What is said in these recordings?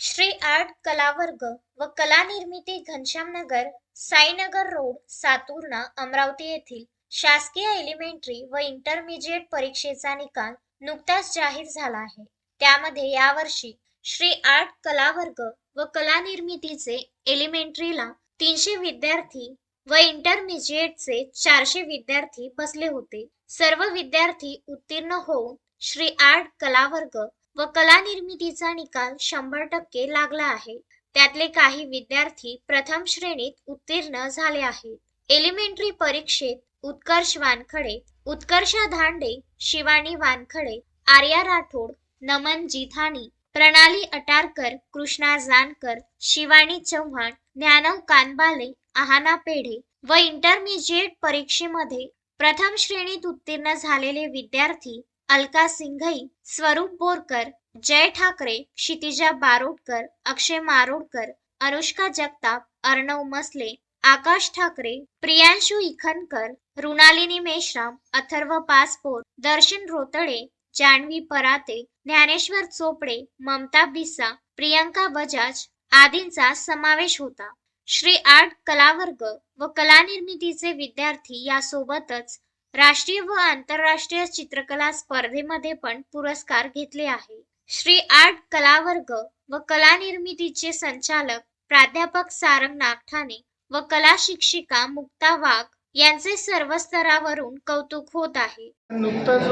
Shri art कलावर्ग व कला निर्मिती घनश्यामनगर साईनगर रोड सातुर्णा अमरावती येथील शासकीय एलिमेंटरी व इंटरमिजिएट परीक्षेचा निकाल नुकताच जाहीर झाला आहे. त्यामध्ये यावर्षी श्री आर्ट कलावर्ग व कला निर्मितीचे एलिमेंटरीला तीनशे विद्यार्थी व इंटरमिजिएटचे चारशे विद्यार्थी बसले होते. सर्व विद्यार्थी उत्तीर्ण होऊन श्री आर्ट कलावर्ग व कला निर्मितीचा निकाल शंभर टक्के लागला आहे. त्यातले काही विद्यार्थी प्रथम श्रेणीत उत्तीर्ण झाले आहेत. एलिमेंटरी परीक्षेत उत्कर्ष वानखडे उत्कर्षा धांडे शिवानी वानखडे आर्या राठोड नमन जिथानी प्रणाली अटारकर कृष्णा जानकर शिवानी चव्हाण ज्ञानव कानबाले आहाना पेढे व इंटरमिजिएट परीक्षेमध्ये प्रथम श्रेणीत उत्तीर्ण झालेले विद्यार्थी अलका सिंघई स्वरूप बोरकर जय ठाकरे क्षितिजा बारोडकर अक्षय मारोडकर अनुष्का जगताप अर्णव मसले आकाश ठाकरे प्रियांशु इखनकर रुणालिनी मेश्राम अथर्व पासपोर दर्शन रोतडे जान्हवी पराते ज्ञानेश्वर चोपडे ममता बिसा प्रियंका बजाज आदींचा समावेश होता. श्री आर्ट कला वर्ग व कला निर्मितीचे विद्यार्थी यासोबतच राष्ट्रीय व आंतरराष्ट्रीय चित्रकला स्पर्धेमध्ये पण पुरस्कार घेतले आहे. श्री आर्ट कलावर्ग व कला निर्मितीचे संचालक प्राध्यापक सारंग नागठाणे व कला शिक्षिका मुक्ता वाघ यांचे सर्व स्तरावरून कौतुक होत आहे. नुकतंच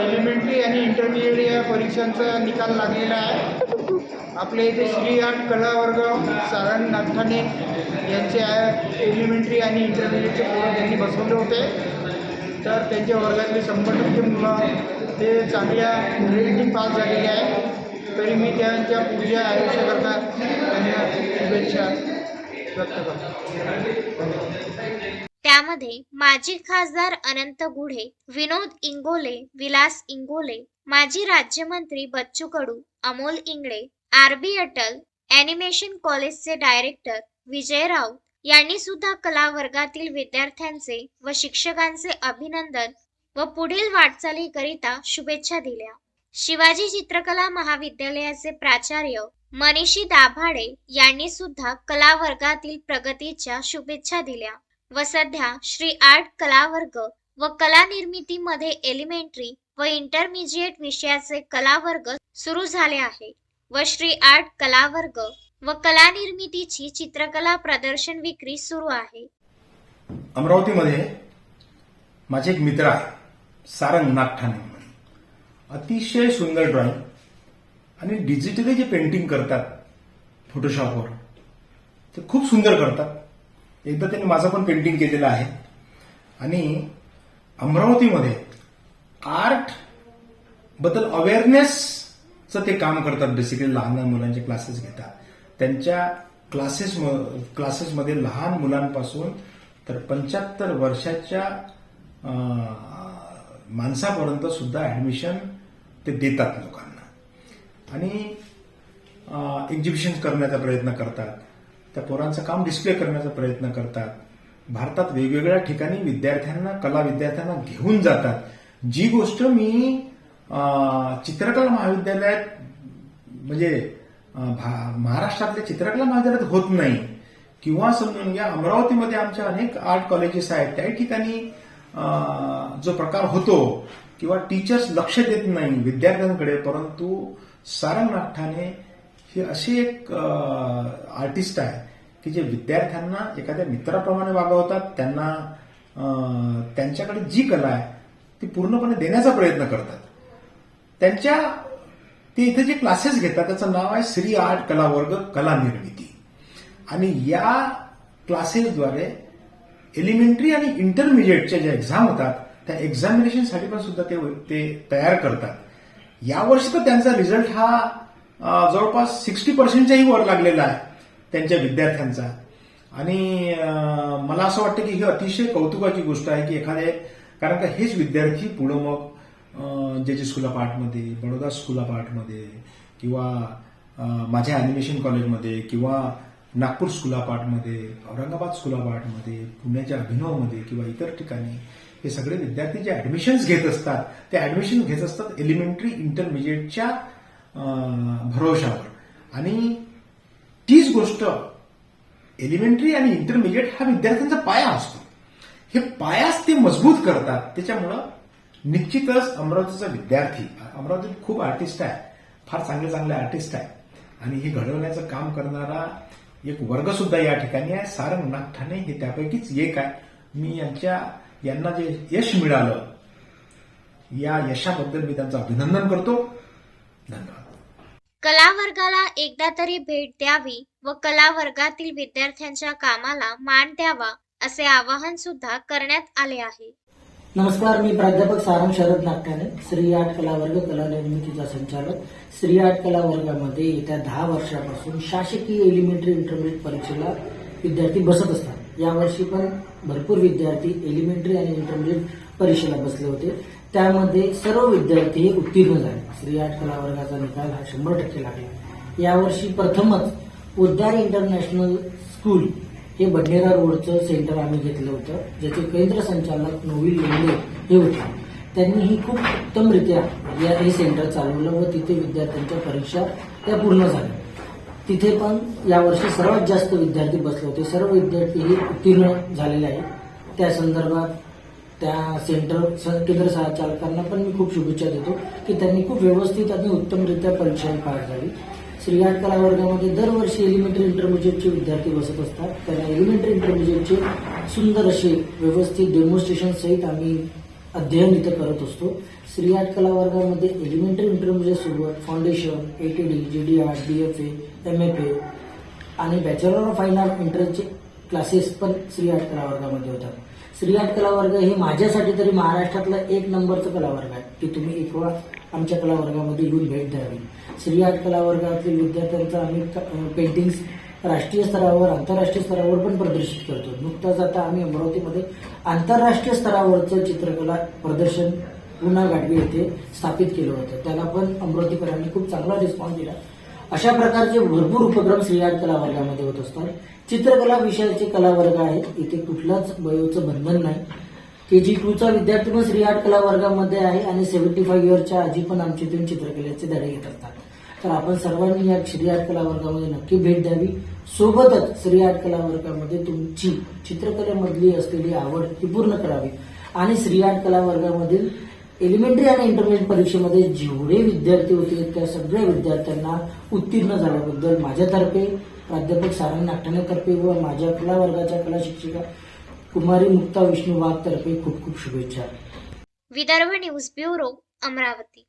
एलिमेंटरी आणि इंटरमिजिएट या परीक्षांचा निकाल लागलेला आहे. आपल्या इथे श्री आर्ट कला वर्ग सारण नागठाणे यांचे एलिमेंटरी आणि इंटरमिजिएटचे पोरं त्यांनी बसवले होते. तर त्यांच्या वर्गातले शंभर टक्के मुलं ते चांगल्या रेटिंग पास झालेले आहे. तरी मी त्यांच्या पुढच्या आयुष्याकरता त्यांना शुभेच्छा व्यक्त करतो. त्यामध्ये माजी खासदार अनंत गुढे विनोद इंगोले विलास इंगोले माजी राज्यमंत्री Bachchu Kadu Amol Ingale R B Atal animation कॉलेजचे डायरेक्टर विजय राऊत यांनी सुद्धा कला वर्गातील विद्यार्थ्यांचे व शिक्षकांचे अभिनंदन व पुढील वाटचालीकरिता शुभेच्छा दिल्या. शिवाजी चित्रकला महाविद्यालयाचे प्राचार्य मनीषी दाभाडे यांनी सुद्धा कला वर्गातील प्रगतीच्या शुभेच्छा दिल्या व सध्या श्री आर्ट कला वर्ग व कला निर्मितीमध्ये एलिमेंटरी व इंटरमिजिएट विषयाचे कला वर्ग सुरू झाले आहे व श्री आर्ट कला वर्ग व कला निर्मितीची चित्रकला प्रदर्शन विक्री सुरू आहे. अमरावतीमध्ये माझे एक मित्र आहे सारंग नागठाणे. अतिशय सुंदर ड्रॉइंग आणि डिजिटली जे पेंटिंग करतात फोटोशॉपवर ते खूप सुंदर करतात. एकदा त्यांनी माझं पण पेंटिंग केलेलं आहे. आणि अमरावतीमध्ये आर्टबद्दल अवेअरनेसचं ते काम करतात. बेसिकली लहान लहान मुलांचे क्लासेस घेतात. त्यांच्या क्लासेस क्लासेसमध्ये लहान मुलांपासून तर पंच्याहत्तर वर्षाच्या माणसापर्यंत सुद्धा ऍडमिशन ते देतात लोकांना. आणि एक्झिबिशन करण्याचा प्रयत्न करतात. त्या पोरांचं काम डिस्प्ले करण्याचा प्रयत्न करतात. भारतात वेगवेगळ्या ठिकाणी विद्यार्थ्यांना कला विद्यार्थ्यांना घेऊन जातात. जी गोष्ट मी चित्रकला महाविद्यालयात म्हणजे महाराष्ट्रातल्या चित्रकला महाविद्यालयात होत नाही. किंवा समजून घ्या अमरावतीमध्ये आमच्या अनेक आर्ट कॉलेजेस आहेत. त्या ठिकाणी जो प्रकार होतो किंवा टीचर्स लक्ष देत नाही विद्यार्थ्यांकडे परंतु सारंग नागठाणे हे असे एक आर्टिस्ट आहे की जे विद्यार्थ्यांना एखाद्या मित्राप्रमाणे वागवतात त्यांना त्यांच्याकडे जी कला आहे ती पूर्णपणे देण्याचा प्रयत्न करतात. त्यांच्या ते इथे जे क्लासेस घेतात त्याचं नाव आहे श्री आर्ट कला वर्ग कला निर्मिती. आणि या क्लासेसद्वारे एलिमेंटरी आणि इंटरमिजिएटच्या ज्या एक्झाम होतात त्या एक्झामिनेशनसाठी पण सुद्धा ते तयार करतात. यावर्षी तर त्यांचा रिझल्ट हा जवळपास सिक्स्टी पर्सेंटच्याही वर लागलेला आहे त्यांच्या विद्यार्थ्यांचा. आणि मला असं वाटतं की ही अतिशय कौतुकाची गोष्ट आहे की एखादे कारण का हेच विद्यार्थी पुढं मग जे जे स्कूल ऑफ आर्टमध्ये बडोदा स्कूल ऑफ आर्टमध्ये किंवा माझ्या अॅनिमेशन कॉलेजमध्ये किंवा नागपूर स्कूल ऑफ आर्टमध्ये औरंगाबाद स्कूल ऑफ आर्टमध्ये पुण्याच्या अभिनवमध्ये किंवा इतर ठिकाणी हे सगळे विद्यार्थी जे ऍडमिशन्स घेत असतात ते ऍडमिशन घेत असतात एलिमेंटरी इंटरमिजिएटच्या भरोशावर आणि तीच गोष्ट एलिमेंटरी आणि इंटरमिजिएट हा विद्यार्थ्यांचा पाया असतो. हे पायाच ते मजबूत करतात. त्याच्यामुळं निश्चितच अमरावतीचा विद्यार्थी अमरावतीत खूप आर्टिस्ट आहे फार चांगले चांगले आर्टिस्ट आहे. आणि हे घडवण्याचं काम करणारा एक वर्ग सुद्धा या ठिकाणी आहे. सारंग नागठाणे हे त्यापैकीच एक आहे. मी यांच्या यांना जे यश मिळालं या यशाबद्दल मी त्यांचं अभिनंदन करतो. धन्यवाद. कला वर्गाला एकदा तरी भेट द्यावी व कला वर्गातील विद्यार्थ्यांच्या कामाला मान द्यावा असे आवाहन सुद्धा करण्यात आले आहे. नमस्कार मी प्राध्यापक सारंग शरद नागठाणे श्री आर्ट कला वर्ग कला निर्मितीचा संचालक. श्री आर्ट कला वर्गामध्ये येत्या दहा वर्षापासून शासकीय एलिमेंटरी इंटरमिडिएट परीक्षेला विद्यार्थी बसत असतात. यावर्षी पण भरपूर विद्यार्थी एलिमेंटरी आणि इंटरमिडिएट परीक्षेला बसले होते. त्यामध्ये सर्व विद्यार्थी हे उत्तीर्ण झाले. श्री आर्ट कला वर्गाचा निकाल हा शंभर टक्के लागला. यावर्षी प्रथमच पोद्दार इंटरनॅशनल स्कूल हे बडनेरा रोडचं सेंटर आम्ही घेतलं होतं ज्याचे केंद्र संचालक नोविल लेंडे हे होते. त्यांनी ही खूप उत्तमरित्या या हे सेंटर चालवलं व तिथे विद्यार्थ्यांच्या परीक्षा त्या पूर्ण झाल्या. तिथे पण यावर्षी सर्वात जास्त विद्यार्थी बसले होते. सर्व विद्यार्थी हे उत्तीर्ण झालेले आहेत. त्या संदर्भात त्या सेंटर केंद्र चालकांना पण मी खूप शुभेच्छा देतो की त्यांनी खूप व्यवस्थित आणि उत्तमरित्या परीक्षा पार झाली. श्री कला वर्गामध्ये दरवर्षी एलिमेंटरी इंटरमिजिएटचे विद्यार्थी बसत असतात. त्यांना एलिमेंटरी इंटरमिजिएटचे सुंदर असे व्यवस्थित डेमॉन्स्ट्रेशन सहित आम्ही अध्ययन इथं करत असतो. श्री आर्ट कला वर्गामध्ये एलिमेंटरी इंटरमिजिएट सोबत foundation B F A M F A आणि बॅचलर ऑफ फाईन आर्ट इंटरचे क्लासेस पण श्री आर्ट कला वर्गामध्ये होतात. श्री कलावर्ग हे माझ्यासाठी तरी महाराष्ट्रातला एक नंबरचं कला वर्ग आहे की तुम्ही एक आमच्या कलावर्गामध्ये येऊन भेट द्यावी. श्री आर्ट कला वर्गातील विद्यार्थ्यांचा आम्ही पेंटिंग्स राष्ट्रीय स्तरावर आंतरराष्ट्रीय स्तरावर पण प्रदर्शित करतो. नुकताच आता आम्ही अमरावतीमध्ये आंतरराष्ट्रीय स्तरावरचं चित्रकला प्रदर्शन पुन्हा गाडवी येथे स्थापित केलं होतं. त्याला पण अमरावतीकरांनी खूप चांगला रिस्पॉन्स दिला. अशा प्रकारचे भरपूर उपक्रम श्री कला वर्गामध्ये होत असतात. चित्रकला विषयाचे कला वर्ग आहेत. इथे कुठलाच वयोचं बंधन नाही. के जी टूचा विद्यार्थी पण श्री आर्ट कला वर्गामध्ये आहे आणि सेव्हन्टी फाईव्ह इयरच्या आजी पण आमच्या इथून चित्रकलेचे धडे घेत असतात. तर आपण सर्वांनी या श्री आर्ट कला वर्गामध्ये नक्की भेट द्यावी. सोबतच श्री आर्ट कला वर्गामध्ये तुमची चित्रकलेमधली असलेली आवड ही पूर्ण करावी. आणि श्री आर्ट कला वर्गामधील एलिमेंटरी आणि इंटरमिडिएट परीक्षेमध्ये जेवढे विद्यार्थी होते त्या सगळ्या विद्यार्थ्यांना उत्तीर्ण झाल्याबद्दल माझ्यातर्फे प्राध्यापक सारंग नागठाणेतर्फे व माझ्या कला वर्गाच्या कला शिक्षिका कुमारी मुक्ता विष्णू वाघ तर्फे खूप खूप शुभेच्छा. Vidarbha news bureau Amravati.